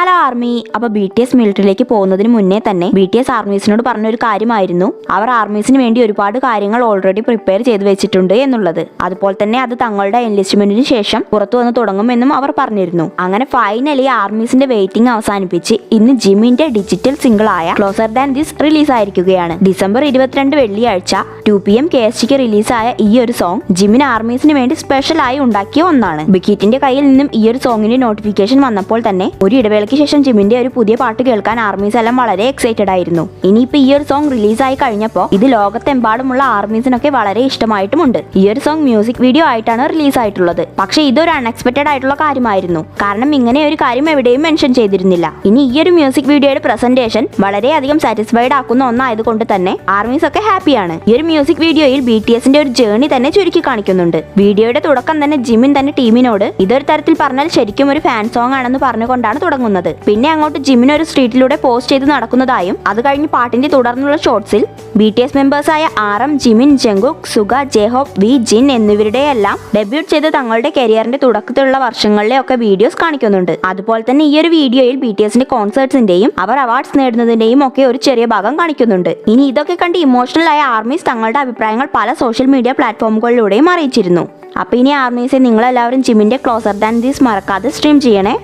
Hello army അപ്പൊ B T S മിലിറ്ററിയിലേക്ക് പോകുന്നതിന് മുന്നേ തന്നെ ബി ടി എസ് ആർമീസിനോട് പറഞ്ഞൊരു കാര്യമായിരുന്നു. അവർ ആർമീസിന് വേണ്ടി ഒരുപാട് കാര്യങ്ങൾ ഓൾറെഡി പ്രിപ്പയർ ചെയ്തു വെച്ചിട്ടുണ്ട് എന്നുള്ളത്. അതുപോലെ തന്നെ അത് തങ്ങളുടെ എൻലിസ്റ്റ്മെന്റിന് ശേഷം പുറത്തു വന്ന് തുടങ്ങുമെന്നും അവർ പറഞ്ഞിരുന്നു. അങ്ങനെ ഫൈനലി ആർമീസിന്റെ വെയിറ്റിംഗ് അവസാനിപ്പിച്ച് ഇന്ന് ജിമ്മിന്റെ ഡിജിറ്റൽ സിംഗിൾ ആയ ക്ലോസർ ദാൻ ദിസ് റിലീസ് ആയിരിക്കുകയാണ് ഡിസംബർ ഇരുപത്തിരണ്ട് വെള്ളിയാഴ്ച two P M K S tick റിലീസായ ഈ ഒരു സോങ് ജിമ്മിന് ആർമീസിന് വേണ്ടി സ്പെഷ്യൽ ആയി ഉണ്ടാക്കിയ ഒന്നാണ്. ബിക്കിറ്റിന്റെ കയ്യിൽ നിന്നും ഈ ഒരു സോങ്ങിന്റെ നോട്ടിഫിക്കേഷൻ വന്നപ്പോൾ തന്നെ ഒരു ഇടവേളയ്ക്ക് ശേഷം ജിമ്മിന്റെ ഒരു പുതിയ പാട്ട് കേൾക്കാൻ ആർമീസ് എല്ലാം വളരെ എക്സൈറ്റഡ് ആയിരുന്നു. ഇനിയിപ്പോ ഈ ഒരു സോങ് റിലീസായി കഴിഞ്ഞപ്പോൾ ഇത് ലോകത്തെമ്പാടുമുള്ള ആർമീസിനൊക്കെ വളരെ ഇഷ്ടമായിട്ടുമുണ്ട്. ഈ ഒരു സോങ് മ്യൂസിക് വീഡിയോ ആയിട്ടാണ് റിലീസ് ആയിട്ടുള്ളത്. പക്ഷേ ഇതൊരു അൺഎക്സ്പെക്ടഡ് ആയിട്ടുള്ള കാര്യമായിരുന്നു. കാരണം ഇങ്ങനെ ഒരു കാര്യം എവിടെയും മെൻഷൻ ചെയ്തിരുന്നില്ല. ഇനി ഈ ഒരു മ്യൂസിക് വീഡിയോയുടെ പ്രസന്റേഷൻ വളരെയധികം സാറ്റിസ്ഫൈഡ് ആക്കുന്ന ഒന്നായതുകൊണ്ട് തന്നെ ആർമീസ് ഒക്കെ ഹാപ്പിയാണ്. ഈ ഒരു മ്യൂസിക് വീഡിയോയിൽ ബി ടി എസിന്റെ ഒരു ജേണി തന്നെ ചുരുക്കി കാണിക്കുന്നുണ്ട്. വീഡിയോയുടെ തുടക്കം തന്നെ ജിമിൻ തന്നെ ടീമിനോട് ഇതൊരു തരത്തിൽ പറഞ്ഞാൽ ശരിക്കും ഒരു ഫാൻ സോങ് ആണെന്ന് പറഞ്ഞുകൊണ്ടാണ് തുടങ്ങുന്നത്. പിന്നെ അങ്ങോട്ട് ജിമ്മിന് ഒരു സ്ട്രീറ്റിലൂടെ പോസ്റ്റ് ചെയ്ത് നടക്കുന്നതായും അത് കഴിഞ്ഞ് പാട്ടിന്റെ തുടർന്നുള്ള ഷോർട്സിൽ B T S മെമ്പേഴ്സായ R M Jimin Jungkook Suga J Hope V Jin എന്നിവരുടെയെല്ലാം debut ചെയ്ത് തങ്ങളുടെ കരിയറിന്റെ തുടക്കത്തിലുള്ള വർഷങ്ങളിലെ ഒക്കെ വീഡിയോസ് കാണിക്കുന്നുണ്ട്. അതുപോലെ തന്നെ ഈ ഒരു വീഡിയോയിൽ ബി ടി എസിന്റെ കോൺസേർട്സിന്റെയും അവർ അവാർഡ്സ് നേടുന്നതിന്റെയും ഒക്കെ ഒരു ചെറിയ ഭാഗം കാണിക്കുന്നുണ്ട്. ഇനി ഇതൊക്കെ കണ്ട് ഇമോഷണൽ ആയ ആർമീസ് തങ്ങളുടെ അഭിപ്രായങ്ങൾ പല സോഷ്യൽ മീഡിയ പ്ലാറ്റ്ഫോമുകളിലൂടെയും അറിയിച്ചിരുന്നു. അപ്പൊ ഇനി ആർമീസെ നിങ്ങളെല്ലാവരും ജിമ്മിന്റെ ക്ലോസർ ദാൻ ദീസ് മറക്കാതെ സ്ട്രീം ചെയ്യണേ.